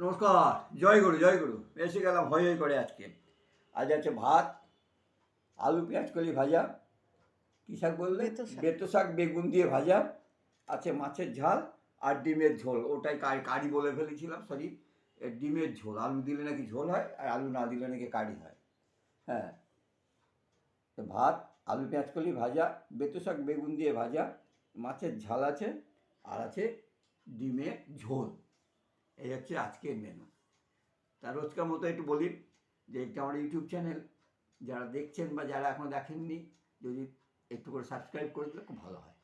নমস্কার জয় গুরু জয় গুরু। এসে গেলাম হই হই করে আজকে। আজ আছে ভাত আলু পেঁয়াজ কলি ভাজা। কী শাক বললে? বেতো শাক। বেগুন দিয়ে ভাজা। আছে মাছের ঝাল আর ডিমের ঝোল। ওটাই কারি বলে ফেলেছিলাম সরি ডিমের ঝোল। আলু দিলে নাকি ঝোল হয় আর আলু না দিলে নাকি কারি হয়। হ্যাঁ। তো ভাত আলু পেঁয়াজ কলি ভাজা বেতো শাক বেগুন দিয়ে ভাজা। মাছের ঝাল আছে আর আছে ডিমের ঝোল। এই হচ্ছে আজকের মেনু তা রোজকার মতো একটু বলি যে এটা আমার ইউটিউব চ্যানেল যারা দেখছেন বা যারা এখনও দেখেননি, যদি একটু করে সাবস্ক্রাইব করে দিলে খুব ভালো হয়।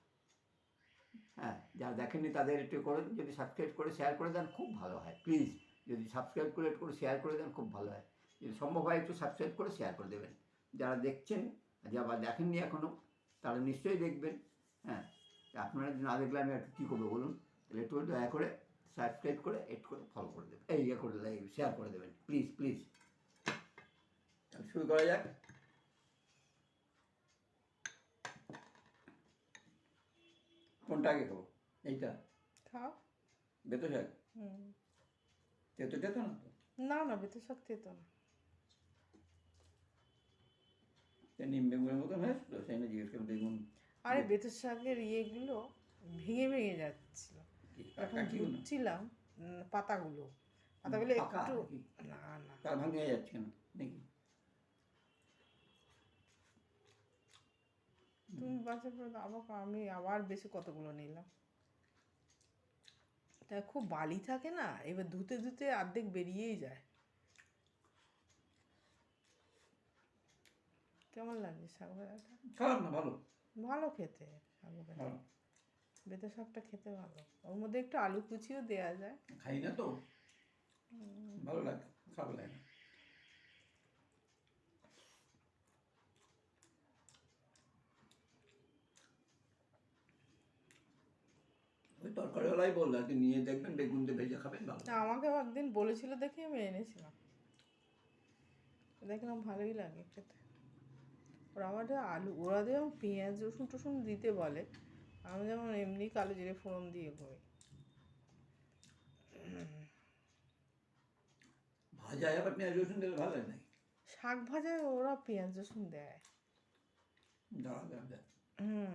হ্যাঁ যারা দেখেননি তাদের একটু করে। যদি সাবস্ক্রাইব করে শেয়ার করে দেন, খুব ভালো হয়। প্লিজ যদি সাবস্ক্রাইব করে একটু করে শেয়ার করে দেন, খুব ভালো হয়। যদি সম্ভব হয় একটু সাবস্ক্রাইব করে শেয়ার করে দেবেন। যারা দেখছেন, যা বা দেখেননি এখনও তারা নিশ্চয়ই দেখবেন। হ্যাঁ আপনারা না দেখলে আমি একটু কী করব বলুন? তাহলে একটু দয়া করে সাবস্ক্রাইব করে একটু করে ফলো করে দেবেন। এই ইয়ে করে শেয়ার করে দেবেন। প্লিজ প্লিজ শুরু করা যাক। কোনটা আগে খাব? এইটা? খাও। বেতো শাক? তেতো তেতো না? না না বেতো শাক তেতো না। নিম বেগুনের মতন হয়েছে তো সেই না জিজ্ঞেস করলাম বেগুন আরে বেতো শাকের ইয়েগুলো ভেঙে ভেঙে যাচ্ছিল। কাটিগুলো? পাতাগুলো। পাতাগুলো একটু না না। তার ভাঙে যাচ্ছে না নাকি তুমি পর আবার আমি আবার বেশি কতগুলো নিলাম। তা খুব বালি থাকে না এবার ধুতে ধুতে অর্ধেক বেরিয়েই যায়। কেমন লাগছে শাক ভাজাটা? ভালো। ভালো খেতে ভালো। বেতো শাকটা খেতে ভালো। ওর মধ্যে একটু আলু কুচিও দেওয়া যায়। খাই না তো? ভালো লাগে খারাপ লাগে না। ওই তরকারিওয়ালাই বলল একদিন নিয়ে দেখবেন বেগুন দিয়ে ভেজে খাবেন ভালো না আমাকে একদিন বলেছিল দেখে আমি এনেছিলাম। দেখলাম ভালোই লাগে খেতে। ওরা আমাদের আলু ওরা যেমন পেঁয়াজ রসুন টসুন দিতে বলে। আমি যেমন এমনি কালো জিরে ফোড়ন দিয়ে করি ভাজা আবার পেঁয়াজ রসুন দিলে ভালো লাগে শাক ভাজায় ওরা পেঁয়াজ রসুন দেয়। হুম।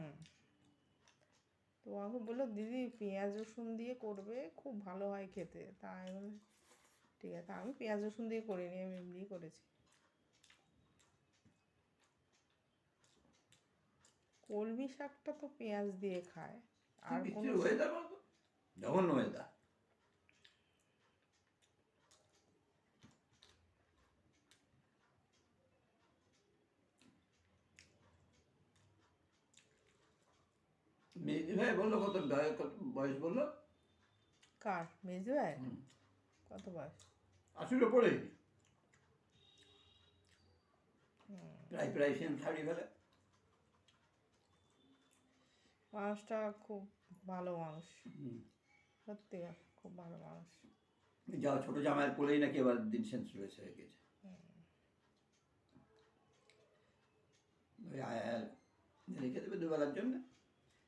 তো আমাকে বলল দিদি পেঁয়াজ রসুন দিয়ে করবে খুব ভালো হয় খেতে। তাই আমি বললাম, ঠিক আছে। আমি পেঁয়াজ রসুন দিয়ে করিনি আমি এমনিই করেছি। কলমি শাকটা তো পেঁয়াজ দিয়ে খায়। আর কোনো জঘন্য ওয়েদার মেজি ভাই বলল কত বয়স কত বয়স বলল? কার? মেজো ভাই? হুম। কত বয়স? আশির ওপরে প্রায় প্রায় সেম শাড়ি ফেলে। মানুষটা খুব ভালো মানুষ। সত্যি খুব ভালো মানুষ। যা ছোট জামাইয়ের কোলেই নাকি এবার দিন রয়েছে হয়ে গেছে। রেখে দেবে দুবেলার জন্য।